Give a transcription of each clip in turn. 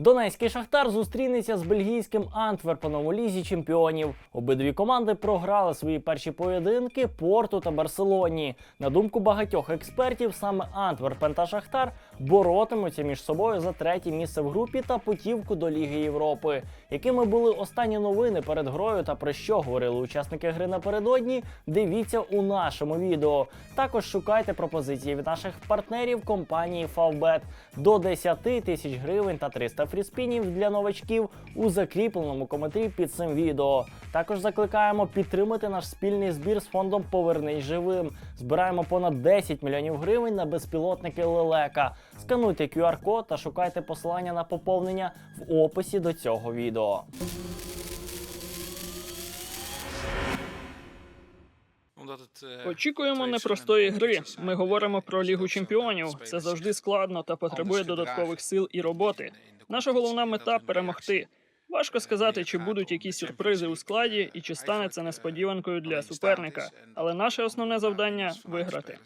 Донецький Шахтар зустрінеться з бельгійським Антверпеном у лізі чемпіонів. Обидві команди програли свої перші поєдинки Порту та Барселоні. На думку багатьох експертів, саме Антверпен та Шахтар боротимуться між собою за третє місце в групі та путівку до Ліги Європи. Якими були останні новини перед грою та про що говорили учасники гри напередодні? Дивіться у нашому відео. Також шукайте пропозиції від наших партнерів компанії Favbet до 10 тисяч гривень та 300 фріспінів для новачків у закріпленому коментарі під цим відео. Також закликаємо підтримати наш спільний збір з фондом Повернись живим. Збираємо понад 10 мільйонів гривень на безпілотники лелека. Скануйте QR-код та шукайте посилання на поповнення в описі до цього відео. Очікуємо непростої гри. Ми говоримо про лігу чемпіонів. Це завжди складно та потребує додаткових сил і роботи. Наша головна мета перемогти. Важко сказати, чи будуть якісь сюрпризи у складі і чи стане це несподіванкою для суперника. Але наше основне завдання виграти.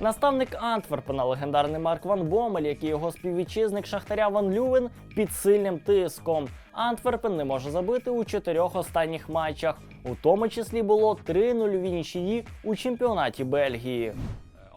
Наставник Антверпена, легендарний Марк Ван Бомель, як і його співвітчизник Шахтаря Ван Лювен, під сильним тиском. Антверпен не може забити у чотирьох останніх матчах. У тому числі було три нульові нічиї у чемпіонаті Бельгії.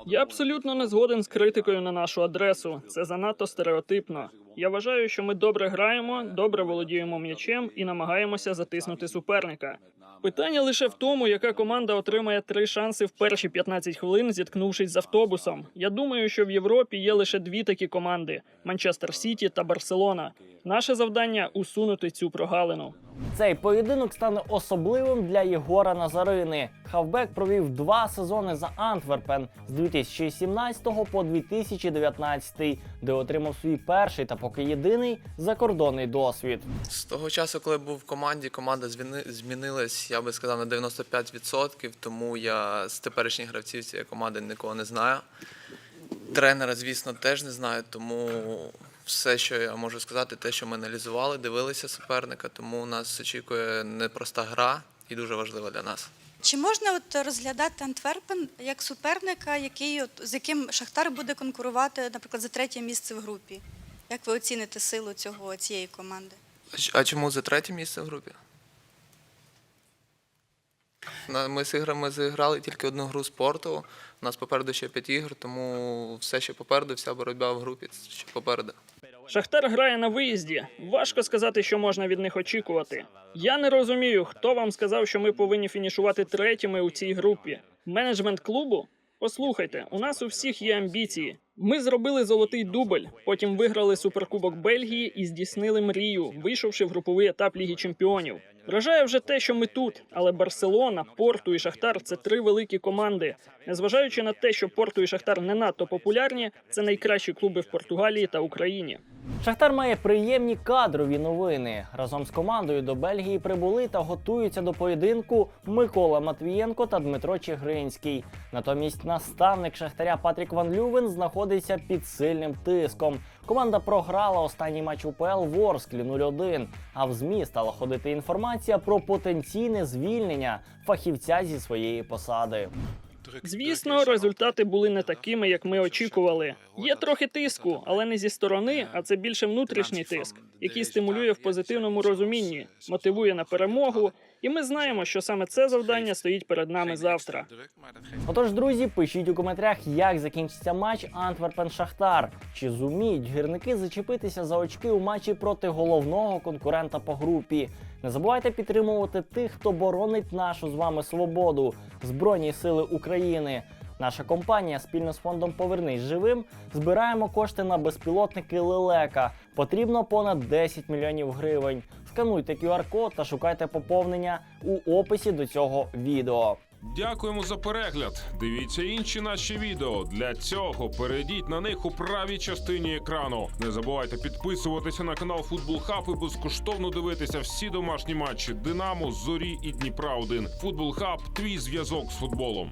Я абсолютно не згоден з критикою на нашу адресу. Це занадто стереотипно. Я вважаю, що ми добре граємо, добре володіємо м'ячем і намагаємося затиснути суперника. Питання лише в тому, яка команда отримає три шанси в перші 15 хвилин, зіткнувшись з автобусом. Я думаю, що в Європі є лише дві такі команди: Манчестер Сіті та Барселона. Наше завдання усунути цю прогалину. Цей поєдинок стане особливим для Єгора Назарини. Хавбек провів два сезони за Антверпен з 2017 по 2019, де отримав свій перший та поки єдиний закордонний досвід. З того часу, коли був в команді, команда зміни- змінилась, я би сказав, на 95%, тому я з теперішніх гравців цієї команди нікого не знаю. Тренера, звісно, теж не знаю, тому все, що я можу сказати, те, що ми аналізували, дивилися суперника, тому нас очікує непроста гра і дуже важлива для нас. Чи можна от розглядати Антверпен як суперника, який от, з яким Шахтар буде конкурувати, наприклад, за третє місце в групі? Як ви оціните силу цього цієї команди? А А чому за третє місце в групі? Ми з іграми зіграли тільки одну гру спорту. У нас попереду ще п'ять ігор, тому все ще попереду, вся боротьба в групі ще попереду. Шахтар грає на виїзді. Важко сказати, що можна від них очікувати. Я не розумію, хто вам сказав, що ми повинні фінішувати третіми у цій групі. Менеджмент клубу? Послухайте, у нас у всіх є амбіції. Ми зробили золотий дубль, потім виграли суперкубок Бельгії і здійснили мрію, вийшовши в груповий етап Ліги Чемпіонів. Вражає вже те, що ми тут, але Барселона, Порту і Шахтар це три великі команди. Незважаючи на те, що Порту і Шахтар не надто популярні, це найкращі клуби в Португалії та Україні. Шахтар має приємні кадрові новини. Разом з командою до Бельгії прибули та готуються до поєдинку Микола Матвієнко та Дмитро Чигринський. Натомість наставник Шахтаря Патрік Ван Лювен знаходиться під сильним тиском. Команда програла останній матч УПЛ в Орсклі 0-1. А в ЗМІ стала ходити інформація про потенційне звільнення фахівця зі своєї посади. Звісно, результати були не такими, як ми очікували. Є трохи тиску, але не зі сторони, а це більше внутрішній тиск, який стимулює в позитивному розумінні, мотивує на перемогу. І ми знаємо, що саме це завдання стоїть перед нами завтра. Отож, друзі, пишіть у коментарях, як закінчиться матч Антверпен Шахтар. Чи зуміють гірники зачепитися за очки у матчі проти головного конкурента по групі? Не забувайте підтримувати тих, хто боронить нашу з вами свободу, Збройні Сили України. Наша компанія спільно з фондом Повернись живим збираємо кошти на безпілотники Лелека. Потрібно понад 10 мільйонів гривень. Скануйте QR-код та шукайте поповнення у описі до цього відео. Дякуємо за перегляд. Дивіться інші наші відео. Для цього перейдіть на них у правій частині екрану. Не забувайте підписуватися на канал Футбол Хаб і безкоштовно дивитися всі домашні матчі Динамо, Зорі і Дніпра 1 Футбол Хаб твій зв'язок з футболом.